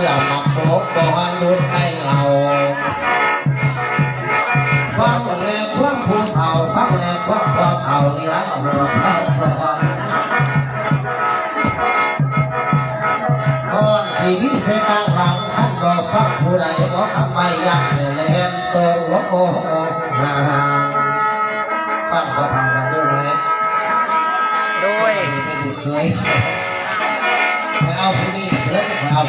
สือมาปอกบ่ฮอนดุดไอ้เอาฟังแน่ความผู้เฒ่าฟังแน่ความพ่อเฒ่านี่ละหัวพระสอนก่อนสีวิเศษกลางหลังท่านก็ฟังผู้ใดก็ทำไมยักเล่นตัวหัวโกหฮ่าฮ่าฟังพ่อเฒ่ามาด้วยไหมด้วยไม่ดูเคย ไปเอา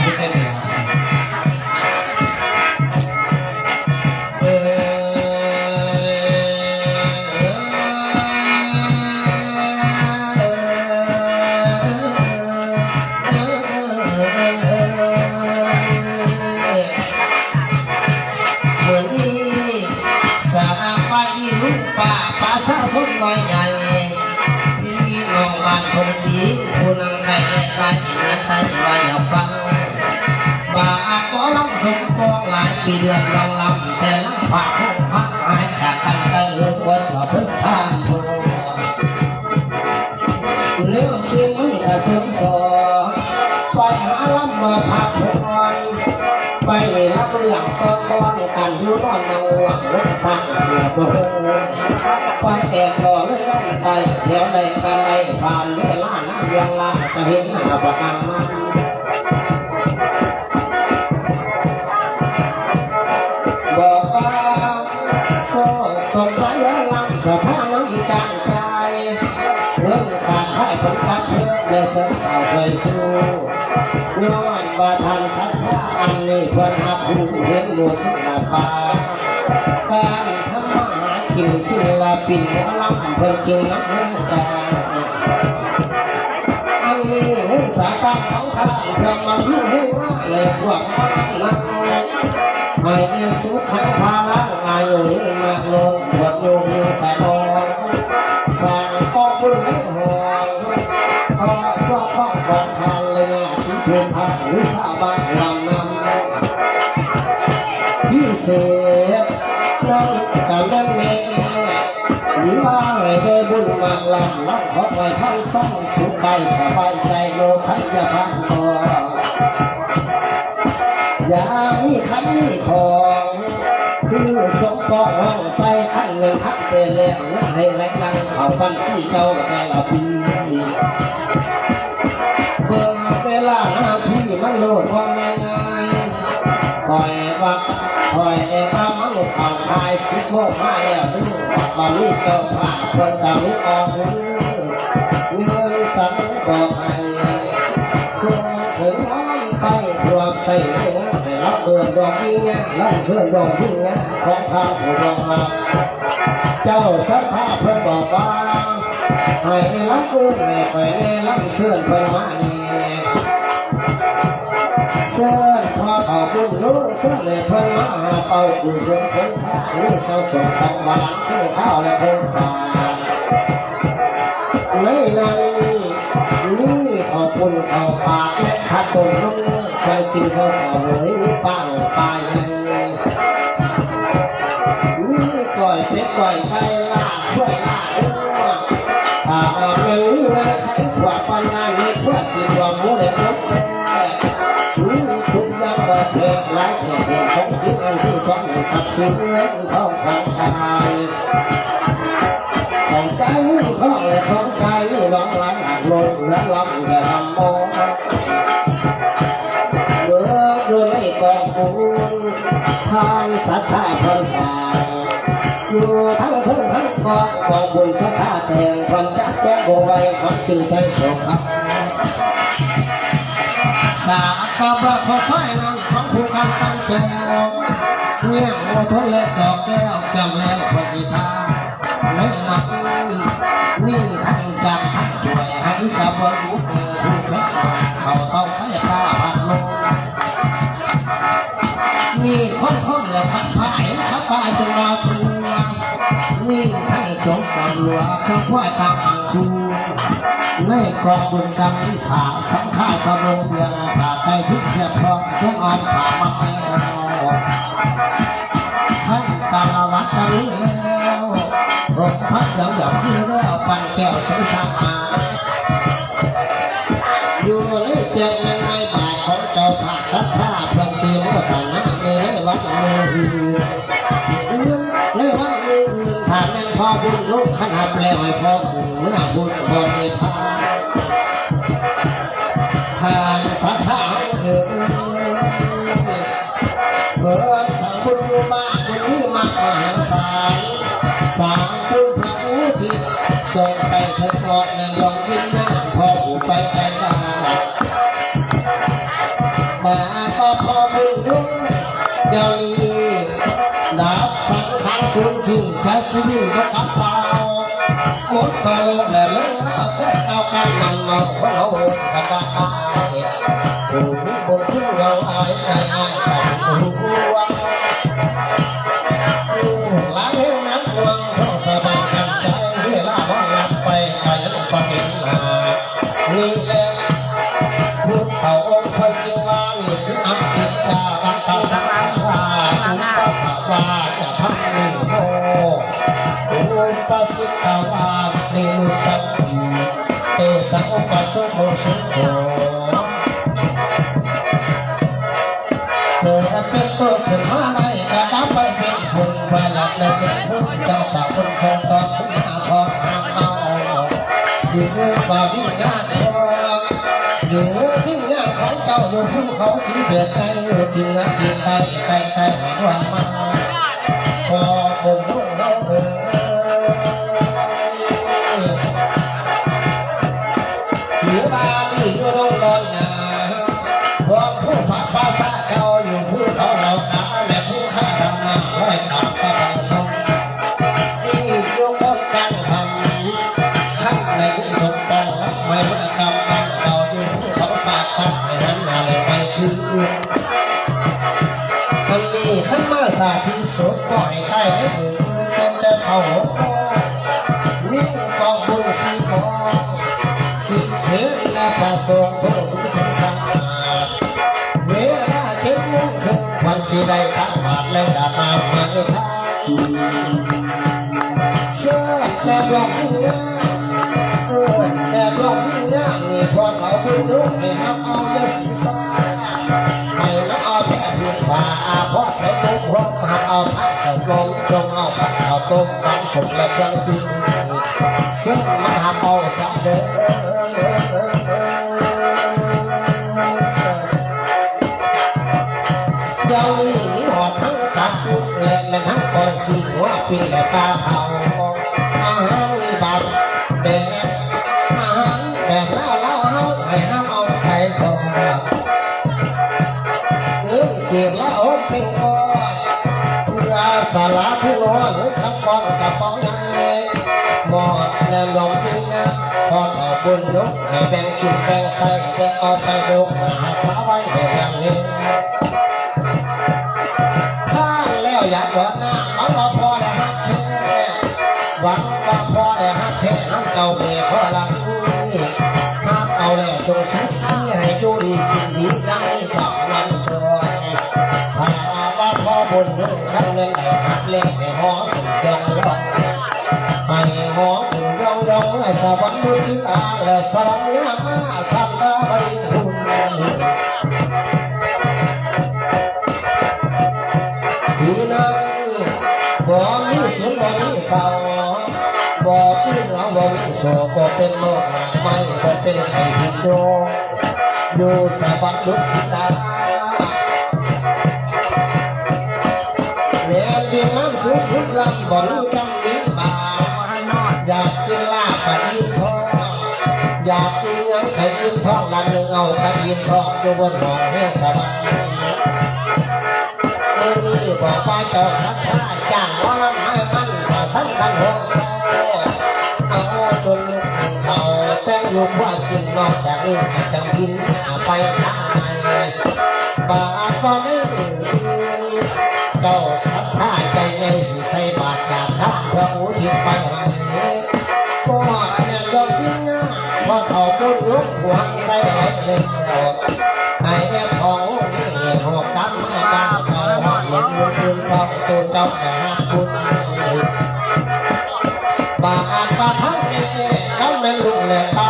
เดือนรองลำแต่ลังฝากห้องพักหายจากกันไปเลือกวันว่าพิ่งทานโทเรื่องจริงมันจะสมสอไปหาลำมาพักผ่อนไปรับเรื่องตอนก่อนกันอยู่นอนนางหวังรถสั่งเรือบ่เฮงไปแอบรอเลยได้ไปเดี๋ยวใดกันใดผ่านเวลาน้ำยังลาจะเห็นหน้าประกันมัน ย้อนว่าทันสัทธาอันนี้ควรหับหูเห็นหมูสุดาปาการทำมาหากินศิลปินหมอลำเพิ่นจึงนักเนื้อจาอันนี้เห็นสาการของท่านพื่อมาดูให้ว่าเลยพวกหมอลำนั้นให้เอสุขันพาลังอายุยืนมากลงบวชโยมีสายทอง หรือสาบานลำนำพิเศษน้องกับแม่แม่หรือว่าอะไรได้บุญมากลำรับขอไว้ทั้งสองสุขใจสบายใจโลภัยจะพันตัวอย่ามีขันมีของคือสมปองห้องใส่ขันเงินทักไปแล้วเงินให้แรงยังเขาบันสี่เจ้าแต่ละปี มังเอายสิโคไม้อะดูบาลีเจ้าผ่านคนดาวิออกมือเงินสันบอกให้ส่งถึงน้องไปรวมใส่เนื้อให้รับเบิดดอกยิ่งเงี้ยรับเสื้อดอกยิ่งเงี้ยของข้าผู้รองรับเจ้าสัทธาเพิ่นบอกว่าให้รับเอื้อแม่ไปแน่รับเสื้อเพิ่นมาเนี่ยเสื้อ พอเอาบุญรู้เสื้อเลยเพิ่นมาหาเป่ากุศลพ้นทางนี่เจ้าสมของบาลคือข้าวและพ้นป่าในนั้นนี่ขอบคุณข้าวปากและข้าวต้มนุ่มเคยกินข้าวสาวเลยนี่ปังปลาใหญ่นี่ก่อยเป็ดก่อยไก่ลาช่วยลาบด้วยถ้าเอาเงินนี่มาใช้ขวดปันงานนี่เพื่อสิรวมหมู อย่างบอกเลิกหลายเพียงเพียงของที่อันที่สองสับสินเงินทองของกายของใจนี่ของและของใจนี่ร้องไหลหักลงเหลือลำแต่ลำมองเมื่อเดินในกองปูนทานสัทธาพันษาอยู่ทั้งเพิ่งทั้งกองกองบุญสถาแต่งคนจักแจ้งโบไว้คนจึงใส่โสครับสาก็บ่ขอค่อยนั่ง ทั้งผู้กันตั้งแก้วเงี่ยโอทนและจอกแก้วจำแล้วพอดีทาในนักนี่ทั้งจำทั้งช่วยให้ชาวบ้านรู้เป็นผู้แข็งเขาต้องไฟฟ้าพันลมมีคนคนเหลือพันผายเขาตายจนมาทัว มีให้จบต่หลวจทั้งควาตักครูในกองบุญกรรมที่ผ่าสังฆาสมุเพีผ่าใจพิกเสีพร้อมเจ้อ่อนผ่ามาแก้วทั้งตาวัดกันเล้วอกพักเหยาเหยาคือเรือปั่นแก้วเสียสะอาดอยู่เลยเจงมันไม่บาดของเจ้าผ่าศรัทธาเพื่อนเสียแล้วฐานะในวัดเลือง พ่อบุญลูกขนาดแล้วให้พ่อบุญเมื่อบุญบ่ได้พาทานสัทธาเอ่ยเบิดสังบุญอยู่บ้านบุญนี้มากมหาศาลสางบุญพระอุทิศส่งไปเถิดเหาะในดวงรอ ชีวิตก็ขับเปล่าหมดตัวลงแล้วเลิกแล้วแค่เอากันมันมาหัวเราเองกับบ้าตายผู้มีบนทุ่เราอายอายอายกัน อยู่ในฝ่าวิญญาณทองหรือทิ้งงานของเจ้าอยู่ภูเขาที่เบียดไกลกินงานกินไกลไกลไกลหายวันมาพอบนลูกเราเออหรือบาลีอยู่ตรงนอน นและประสงค์ทุกสุสันสังเวลาเจ็ดโมงครึ่งวันที่ได้ตั้งบาทและดาตามมาในทางเสื้อแต่ดอกยิ่งงามเออแต่ดอกยิ่งงามนี่พอเขาบุญลุกให้นับเอายาสีสาให้นับเอาแผ่พื้นฟ้าอาพอดให้ตุกร้องหักเอาพัดเอาลงจงเอาพัดเอาต้มกันสมและเครื่อง ซึ่งมาหาเอาสักเด้อเดี๋ยวนี้หอดทั้งตักและแม่ทั้งก่อนสีหัวปินและปลาเผา บนยกให้แบ่งกินแบ่งใส่แบ่งเอาไปดกหาสาวไว้ให้อย่งนี้ข้างแล้วอยากหยอดหน้าเอาว่าพอแล้วฮักเท่หวังว่าพอแล้วฮักเท่น้ำเก่าเมียพอละนี่ห้ามเอาแล้วจงสุขีให้อยู่ดีกินดี มุสิตาและสวรรค์ยามาสัมตาบริหุนทีนั้นบ่มีสุขบ่มีเศร้าบ่มีเหงาบ่มีโศกบ่เป็นโรคหนักไม่บ่เป็นไข้พิษโยงอยู่สะบัดดุสิตาเรียนดีน้ำสุดสุดลำบ่มีกำมี ลาบกับอิ่มทองอยากกินหยังข่อิ่มทองลำหนึ่งเอาตะอิ่มทองอยู่บนห้องให้สบายเมื่อนี้บอกว่าเจ้าสัท่าจ้างว่าลำให้มันว่าสำคัญหัวเศร้าเอาจนลูกเขาแต่งลูกว่ากินนอกจากนี้จังกินหาไปทางไหนบาทก็ไม่อื่นเจ้าสัท่าใจใหญ่สิใส่บาทจากทาพระอุทิศไปายพอเขาปุ้นลุกหวงได้ไหลเล่นแล้วไอ้แอบของนี่หอกกันมาบ้านเราหอดเหมือนเงินสองตัวเจ้าแต่ห้าคุณบาทบาทั้งนี้เขาเป็นลูกและเต้า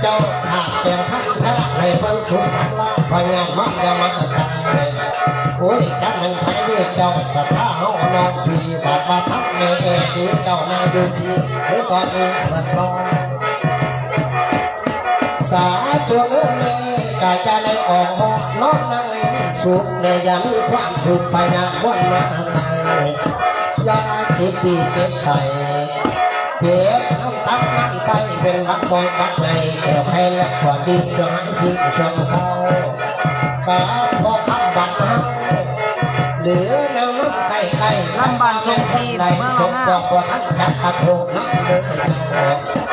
เจ้าหากแต่งทั้งท่าให้เพิ่นสุขสำราญพยานมักจะมาตายโอ้ยจักเจ้าสัทธาเฮาน้องพี่บาดมาทักเมเอดีเจ้านางอยู่ที่หรือตอนนี้เปิดน้อง สาธุเอ้ยกาจะได้ออกหองน้องนั่งเลยสุขในยามมีความทุกข์ไปนะวนมาอยาเก็บปีเก็บใส่เก็บน้ำตักน้ำไตเป็นวัดบอยวัดในแก้วใครและกว่าดีจงหายสิ้นช่วงเศร้าปาพอคำบัดเฮาเหลือน้ำน้ำไก่ไก่ลำบากเป็นคนใดสมบอกว่าท่านจักกระทงน้ำเดือด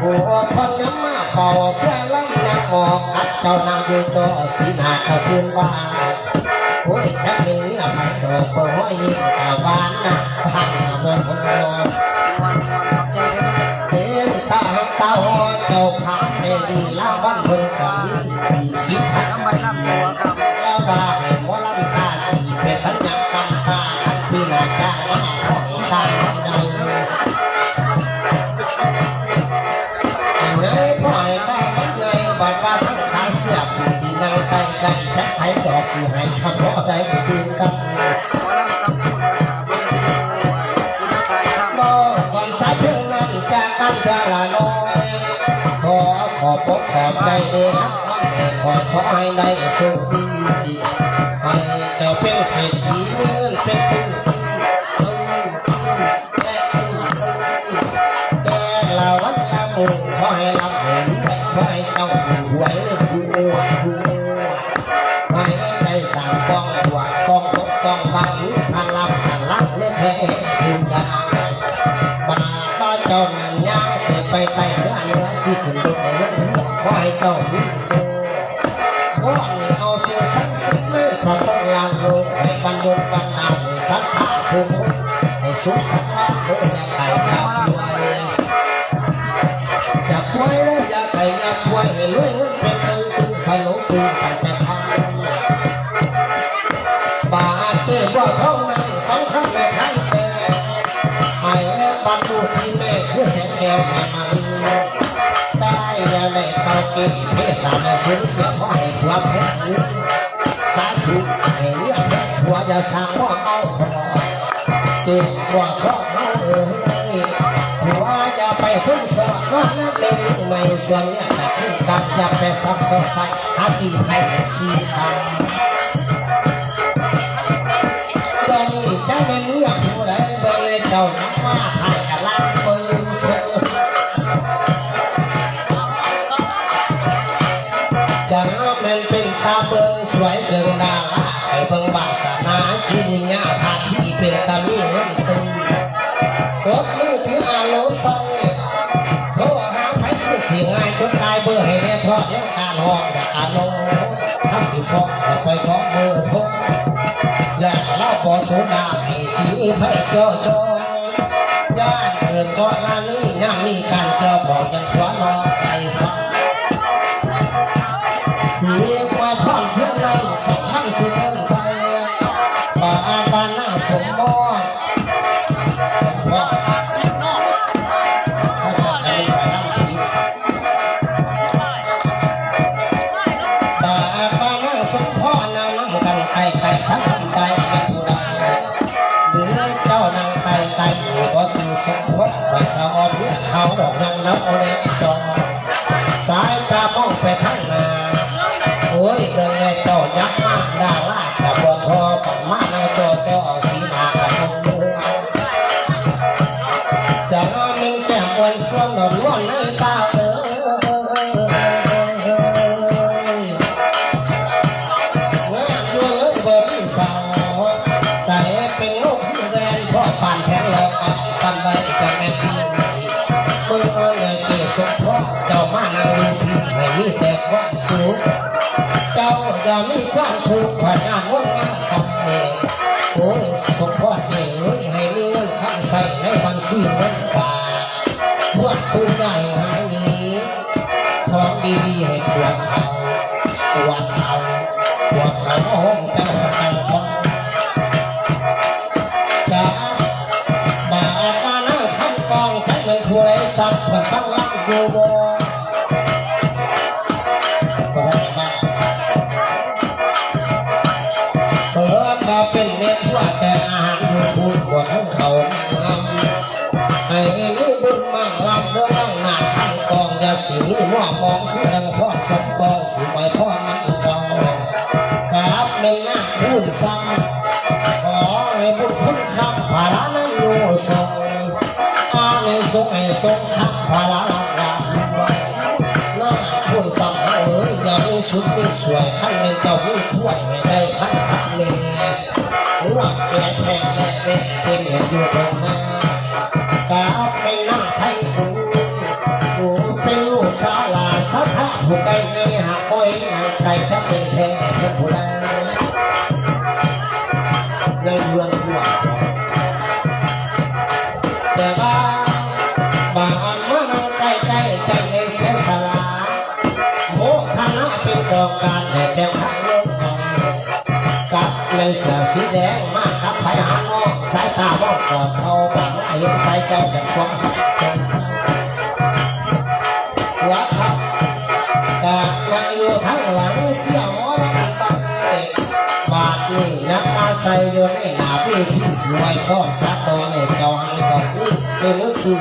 เจ้าหัวพันยังมาเป่าเสียลำนักออกกัดเจ้านางยืนตัวสีหน้ากระซึนบ่านโอ้ยนักเป็นเนื้อผัดดอกเปิดห้อยลิ้นตาบ้านนะทางเมืองคนรอวันวัน กขอบใจเองขอขอให้ได้สุขดีให้เจ้าเป็นเศรษฐีเงินเป็นตื้อตื้อแตื้อตื้อแต่ละวันละมือขอให้รับเห็นขอให้เจ้าอยู่ไว้เลยผู้มัวผู้มัวให้ได้สางกองหัวกองตกกองบางมีพลังพลังเลือแท้ทุกอย่าง เจ้ามีโซ่ก้อนนี้เอาเสียสักสิบเลยสักต้องลานโลกให้บรรยนบรรดาลให้สักผ้าผู้คนให้สุขสักล้านเด้ออย่าไข่ดาวด้วย ศสารสูญเสียพราะให้ผัวแพ้นี้สาธุให้เรียกแพ้ผัวจะสร้างว่าเอาพอเจ็บว่าท้องเอาเองผัวจะไปสุ่มสอดว่านักเลงไม่ส่วนเนี่ยแต่ขึ้นกับอย่าไปซักซอกใส่หาที่ให้สีทางตอนนี้เจ้าเป็นเรียกผู้ใดเบิ่งเลยเจ้านักมา ไผ่เจ้าจอยย่านเกิดก่อนหน้านี้ยังมีการเจ้าบอกยังขวานรอใจฟังสีมาพร้อมเพียงนั้นสักพันสิเดินใส่ป่าอาบานนั่งสมมติว่าภาษาจะเป็นไปนั่งผีสักตาปานังสมพ่อนางน้ำกันไก่ไก่ชักไก่เป็น ดีๆให้พวกเขาพวกเขาพวกเขาห้องเจ้า มีสุดมีสวยขั้นเป็นเจ้ามีถ้วยไม่ได้ท่านพันเมหรือว่าแก่แท้แก่เป็นเป็นอยู่ตรงหน้ากาเป็นหน้าไทยกูกูเป็นลูกสาลาสัทธะผู้ไกลในหาคอยนางไก่จะเป็นแท้เพื่ผู้ใด องสาว่าก่อนเขาปากว่าเห็นใจเจ้าจากความจงใสหัวครับกาดยังอยู่ข้างหลังเสียวมอลำตังเอกบาทนี่นักอาศัยอยู่ในหนาพี่ที่สวยพ่อสักตอนเนี่ยเจ้าให้เจ้านี่เป็นลูกคือ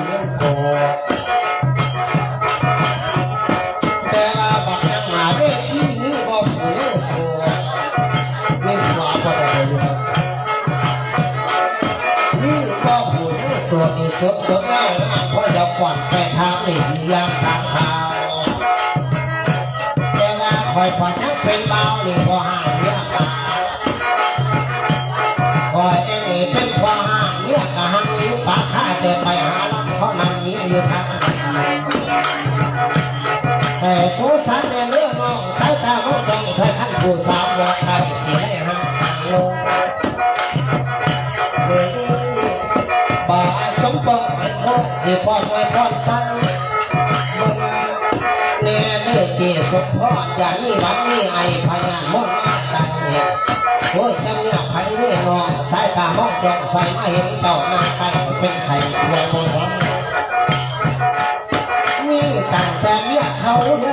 สดสดสดแล้วนะเพราะจะก่อนไปทางนี่ยามทางขาวแต่ว่าคอยพอทั้งเป็นเบานี่บ่ห่างเมียกาคอยเองนี่เป็นพ่อห่างเมียกะหังนี้ปากข้าแต่ไปหาลำเพราะนำนี้อยู่ทางนั้นแต่สูสันในเรื่องมองสายตามองต้องใช้ขั้นผู้สาวบอกใครเสียให้ห่างลงเมื่อ ที่สมพ่อย่ากนี้วันนี้ไอพยานมนต์มาตังเนี่ยโอ้ยจำเนี่ยไผ่เรื่อนองสายตามองจ้องใส่มาเห็นเจ้าหน้าไก่เป็นไข่ไวยโมสันมีตั้งแต่เนี่ยเขาเ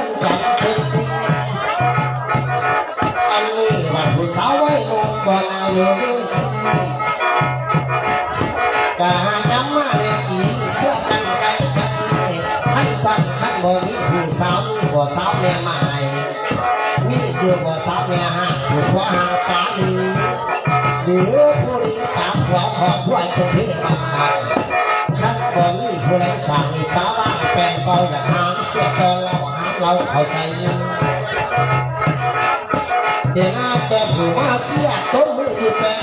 บ่สาวแม่ไม้มีอยู่บ่สาวแม่ห้าผู้ขวาหางตาดีหรือผู้นี้ตามหัวขอบหัวจะเพี่มาขั้นบ่มีผู้ใดสั่งนี่ป้าว่าแปลงเบาอย่าหามเสียตอนเราหามเราเขาใส่เดี๋ยวน้าแต่ผู้มาเสียต้มมืออยู่แปะ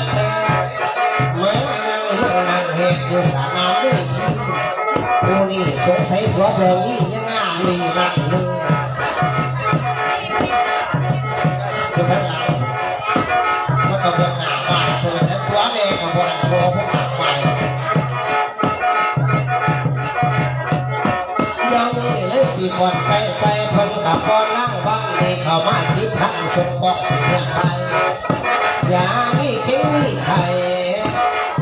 มานั่งเรื่องนั่งเหตุอยู่สานาไม่ทีผู้นี้สงสัยผัวบ่มียังงามมีนั่งนึง ผู้ทั้งหลายมันก็บ่กล้าไปเท่านั้นผัวแม่ก็บ่ได้ผัวบ่กล้าไปยังนี้เลยสิคนไปใส่พนกับบ่นั่งวังนี่เข้ามาสิพันสมบอกสิเพียงไทยอย่ามีเข็งมีไข่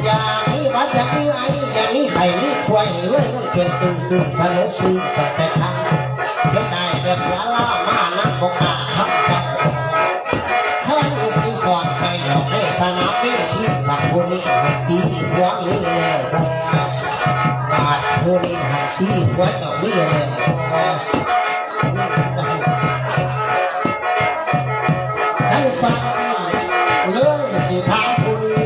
อย่ามีบัดอย่ามีไออย่ามีไข่มีควายเว้ยมันเป็นตึงตึงสนุกซื้อแต่แต่ทำเสียดายแต่ผัวล่ามานั่งบก ตีหัวมือแล้วบ่บาทผู้นี้หันที่วัดดอเบี้ยเลยท่านสั่งเลยสิถามผู้นี้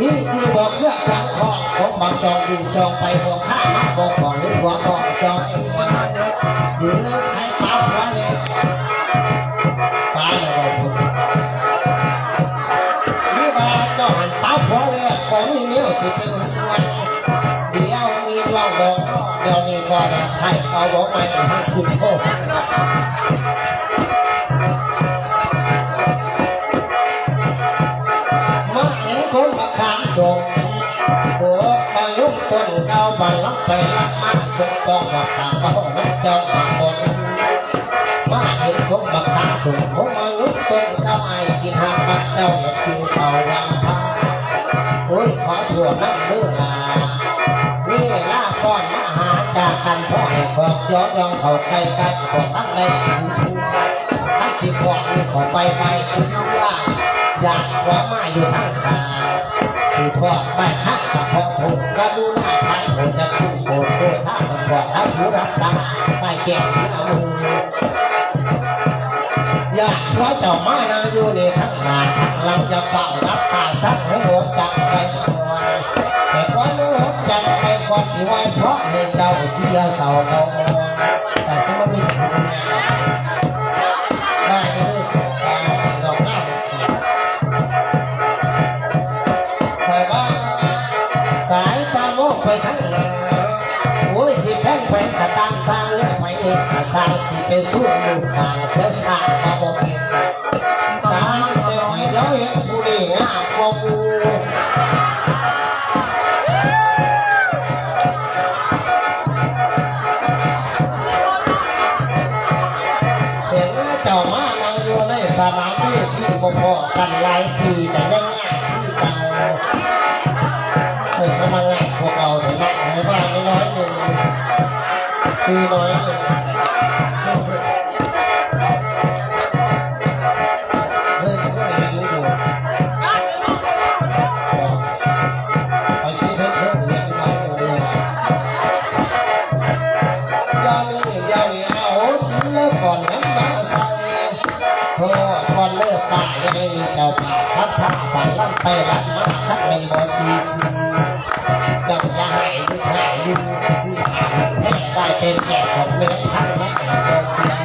นี่คือบอกเรื่องการคอของบางจองดินจองไปบอกข้ามาบอกของหรือหัวตอกจอง เอาบอกไปทางคุณพ่อมาเห็นคนมาขามส่งโบกมายุบต้นเก้าบันลับไปลับมาส่งต้องกับปากเอาน้ำเจ้าปากคนมาเห็นคนมาขามส่งผมมายุบต้นเก้าไอ้กินหางปักเจ้าอยากกินข้าวางพาโอ้ยขอถั่วน้ำเนื้อลานี่ลา ก่อนมาหาจากกันพ่อให้ฟอกย้อนยองเขาใกล้กันก็ทั้งในทั้งสิบวกนี่ขอไปไปคุณว่าอยากว่ามาอยู่ทั้งทาสิฟอกไปฮักกับของถูกก็ดูหน้าทางโหจะขึ้นโบนโบนถ้ามันฟอกแล้วหูรับตาไปแก้วเนื้อมือยากเพราะเจ้ามานาอยู่ในทั้งหน้าทั้งหลังจะเฝ้ารับตาสักให้หดจักไป กไปก่อนสิไหวเพราะในเจ้าเสียเสาเก่าแต่สมัยนี้ถึงได้ไม่ได้สุขตาที่เราหน้าเขียวไปบ้าสายตามองไปทั้งหน้าโอ้ยสิแพงแพงก็ตามสร้างเรื่อไปเองสร้างสิเป็นสู้ลูกทางเสียชาติมาบอกเป็นตามแต่หอยเดียวเห็นผู้ดีงามกว่าห มามที่ที่บ่พอกันหลายปีแต่ยังงามคือเก่าเคยสมัครงานพวกเราถึงนั่งในบ้านน้อยหนึ่งคือน้อยหนึ่ง ไปลั่นไปลั่นมาคัดเป็นบอตีสีจับยาให้ดีให้ดีดีให้ได้เป็นแก่ของเมฆทั้งนั้นบอกเพียง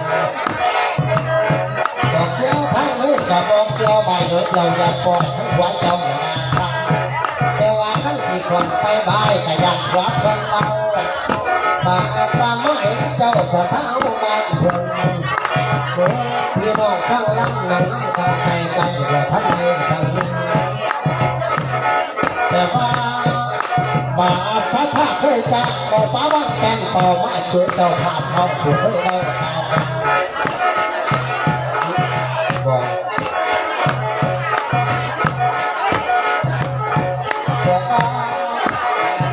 ดอกเดียวทั้งมือกับบอกเดียวใบโดยเดียวอย่าปล่อยทั้งหัวเจ้าหน้าสักแต่ว่าทั้งสี่คนไปบายขยันวัดวันเบาปากปลาไม้เจ้าสะเท้ามันเพิ่งเมื่อพี่น้องฟังลำนั่งนั่งทำใจกันว่าท่านในสัง ดสะท้าเคยจะบอกป้าว่างแกงต่อมาเจอเจ้าภาพเขาผูกให้เราตากันบอกแต่ก็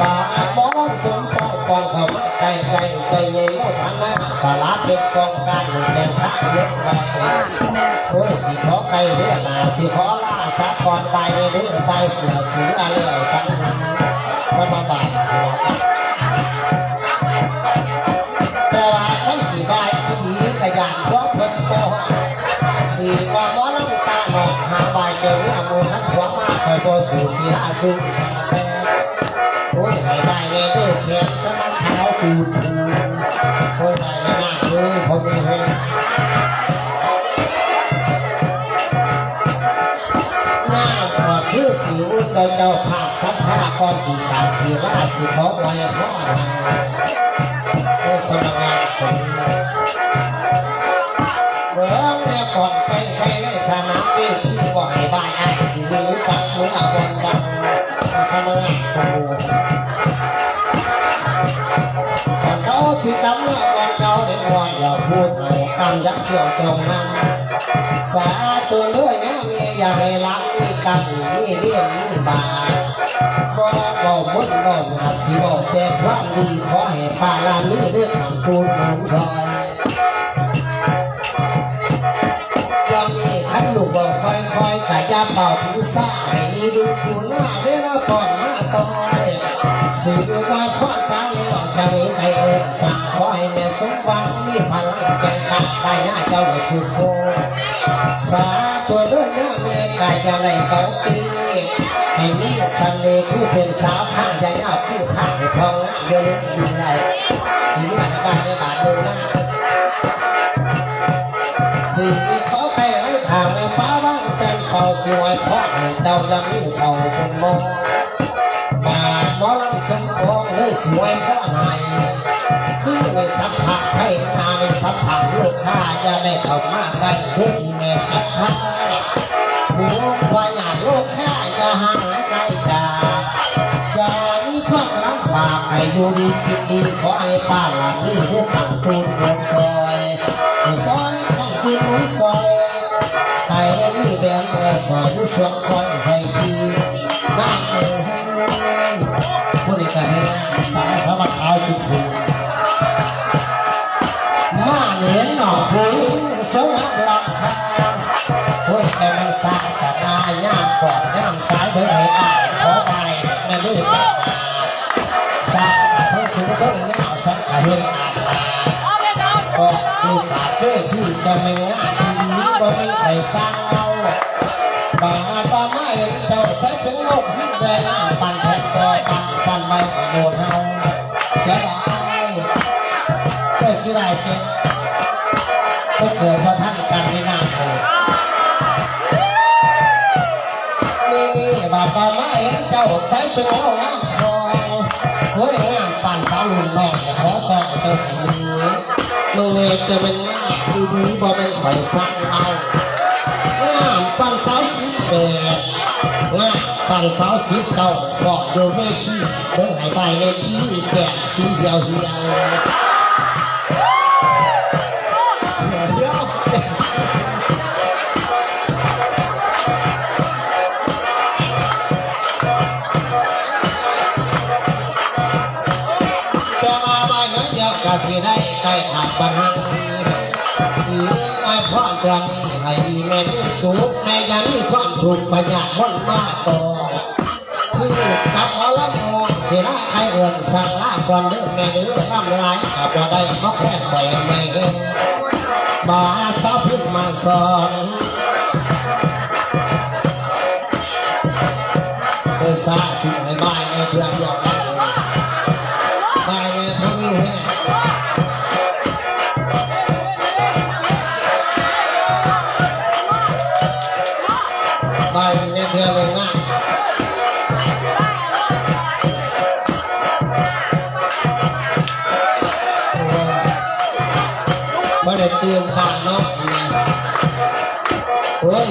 บามองสมปองกองเขาไกลไกลใจเย็นโมทันนะสาระเป็นกองการแข่งขันยกไปโอ้ยสิขอไกลเรื่องนาสิขอล่าสักก่อนไปในเรื่องไฟเสือสิงอะไรสั สมบัติแต่ว่าขันสีบายที่ดีขยันเพราะเพิ่นบ่สีว่าหมอลำตาหนอกหาใบเจอเรื่องมูทันหัวมากคอยโบสู่สีลาสุสาแปโอ้ให้ใบเนเด้อเขียนสมัครเช้าตูนโอ้ยใบไม่น่าเลยผมมีเห็ สีอุ่นโดยเจ้าภาพสัทธาก่อนสีการสีลาสีขอไว้พ่อมาโอ้ยสมัครงานผมเมืองเนี่ยก่อนไปใช้ในสนามเวทีก็ให้บายอันที่มีกับเมืองบนกันสมัยแต่เขาสิจำเมื่อบนเขาเด็กน้อยอย่าพูดเอากำยักเกี่ยวจงนั้นสาตัวเลื่อยนะมีอย่างไรรัก มีกำมีเลี่ยมมีบาบ่บ่มุ่นบ่หาสิบ่แต่ความดีขอให้ป้าลามีเรื่องของตูเหมือนซอยยามนี้ขันลูกบอกคอยคอยกะยาเป่าถือซ่าให้มีดูดูหน้าเวลาก่อนมาต่อยสื่อว่าพ่อสาวเลี้ยงจะมีใครเอ่ยสั่งขอให้แม่สมหวังมีพลังแก่กัดกายหน้าเจ้าสุดโซสาตัวเลือดเนื้อยกา จะไหลเกาตีให้มีเสน่ห์คือเป็นสาวข้างใหญ่เอาคือผ้าให้พองเดินอยู่ไรสิ่งที่บ้านในบ้านดินะสีเขาไปให้ทางในป้าบ้างเป็นเป่าสวยเพราะให้เจ้ายังมีเสาบนมองบาดหมอลำสมพองเลยสวยเพราะไหนคือในสัพพะให้งานในสัพพะลูกค้าจะได้เข้ามาใกันเพื่อที่แม่สัพพะผู้ควายาลูกค้าจะห่างไกลจากอย่ามีความลำบากให้อยู่ดีกินดีขอให้ป้าหลังนี้ขังตูนงซอยให้ซอยขังตูนเมืองซอยไอ้นี่แบงแต่สอนสวงคอยใส่ทีนั่งเอ้ยผู้นี้ก็ให้ตาสมัครเอาจุดถูก กอดย่างสายเดินให้อายขอไปไม่รีบสาทั้งสูงทั้งยาสักเห็นอาบลาก็คือสาเก้ที่จะไม่ง่ายดีบ่มีใครสร้างเอาบาตาไม่เจ้าใส่เป็นโลกที่เวลาปั่นแทนตัวปั่นปั่นไม่โดนเฮาเสียดายเจ้าสิได้เก็บก็เกิดเพราะท่ ใส่เป็นเอาน้ำทองเฮ้ยงามปั่นสาวรุ่นน้องอย่าขอต่อเจ้าสีมึงเองจะเป็นงามดีบ่เป็นข่อยสร้างเอางามปั่นสาวสิบแปดงามปั่นสาวสิบเก้าฟอกอยู่เวทีเบิ่งให้ไปในพี่แก่สีเดียวเดียว ไอ้พ่อจังให้ดีแม่นี่สูงให้ยันนี่ความถูกปัญญาพ้นมาต่อคือกับเอาละมองเสียละใครเอื่นสั่งลาก่อนเด้อแม่เด้อทำลายกับเราได้เขาแค่ปล่อยไม่เห็นบาสาวพึ่งมาสอนโดยสาธุให้บ้านในเพื่อนเดียวกั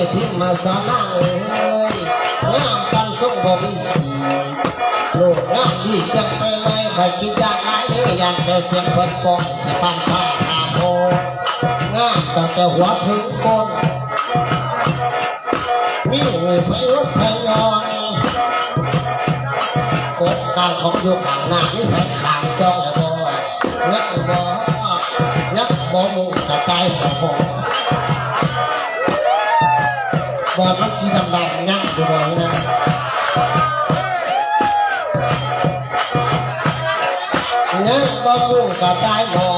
โอ้ยพิมมาสอนนั่งเอ้ยงามกันส่งบ่มีขีโลกงามดีจังไปเลยใครคิดอยากได้เลยอยากแต่เสียงเพิ่นกองสิพันชาตาโพงามตั้งแต่หัวถึงก้นมีเงินไปรถไปยองกดการของอยู่ข้างหน้านี่แผ่นขางจ้องแล้วบ่งักบ่งักบ่มุงกระจายบ่ พอบอลมันสีดำๆงักอยู่บ่อยนะงักบอลลูกกระจายหนอ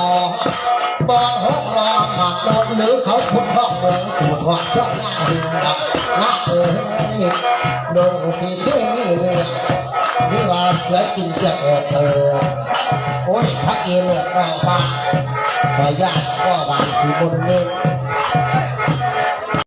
บอลหกล้อหมักโดนหรือเขาพุดห้องเมืองถูดหัวเจ้าหน้าหินดับหน้าเอ้ยโดนผีเท่นี่เลยนี่ว่าเสือกินเจ็บเธอโอ้ยพักเอเลือดรองบ้าขอญาติก็บานสีบนเมือง